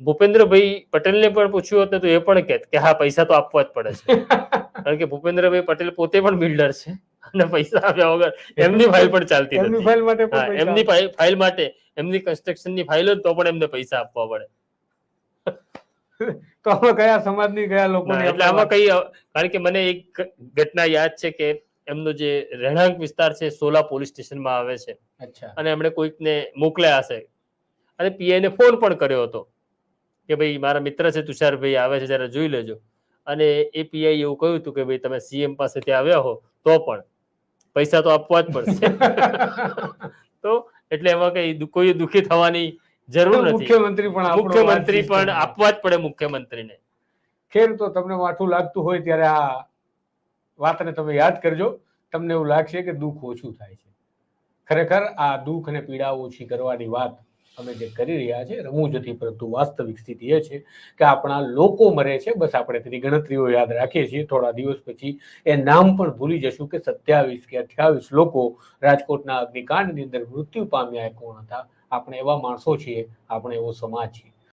ભૂપેન્દ્રભાઈ પટેલને પણ પૂછ્યું હોત ને તો એ પણ કહેત કે હા પૈસા તો આપવા જ પડે છે. કારણ કે ભૂપેન્દ્રભાઈ પટેલ પોતે પણ બિલ્ડર છે અને પૈસા આપ્યા વગર એમની ફાઇલ પણ ચાલતી એમની ફાઇલ માટે એમની ફાઇલ માટે એમની કન્સ્ટ્રક્શનની ફાઇલ તો પણ એમને પૈસા આપવા પડે. તો આમાં કયા સમાજની કયા લોકો એટલે આમાં કઈ કારણ કે મને એક ઘટના યાદ છે કે એમનો જે રહેણાંક વિસ્તાર છે સોલા પોલીસ સ્ટેશનમાં આવે છે. અને એમણે કોઈકને મોકલ્યા હશે. અને પીઆઈને ફોન પણ કર્યો હતો. કે ભાઈ મારા મિત્ર છે તુષારભાઈ આવે છે જરા જોઈ લેજો. અને એ પીઆઈ એવું કહ્યું હતું કે ભાઈ તમે સીએમ પાસેથી આવ્યા હો તો પણ પૈસા તો આપવા જ પડશે. તો એટલે એમાં કઈ કોઈ દુઃખી થવાની જરૂર નથી. મુખ્યમંત્રી પણ મુખ્યમંત્રી પણ આપવા જ પડે મુખ્યમંત્રીને. ખેર તો તમને માઠું લાગતું હોય ત્યારે આ વાતને તમે યાદ કરજો. તમને એવું લાગશે કે દુઃખ ઓછું થાય છે. ખરેખર આ દુઃખ અને પીડા ઓછી કરવાની વાત અમે જે કરી રહ્યા છે, રમૂજ જતી પરંતુ વાસ્તવિક સ્થિતિ એ છે કે આપણા લોકો મરે છે. બસ આપણે તેની ગણતરીઓ યાદ રાખીએ છીએ. થોડા દિવસ પછી એ નામ પણ ભૂલી જશું કે સત્યાવીસ કે અઠ્યાવીસ લોકો રાજકોટના અગ્નિકાંડની અંદર મૃત્યુ પામ્યા એ કોણ હતા? આપણે એવા માણસો છીએ, આપણે એવો સમાજ છીએ.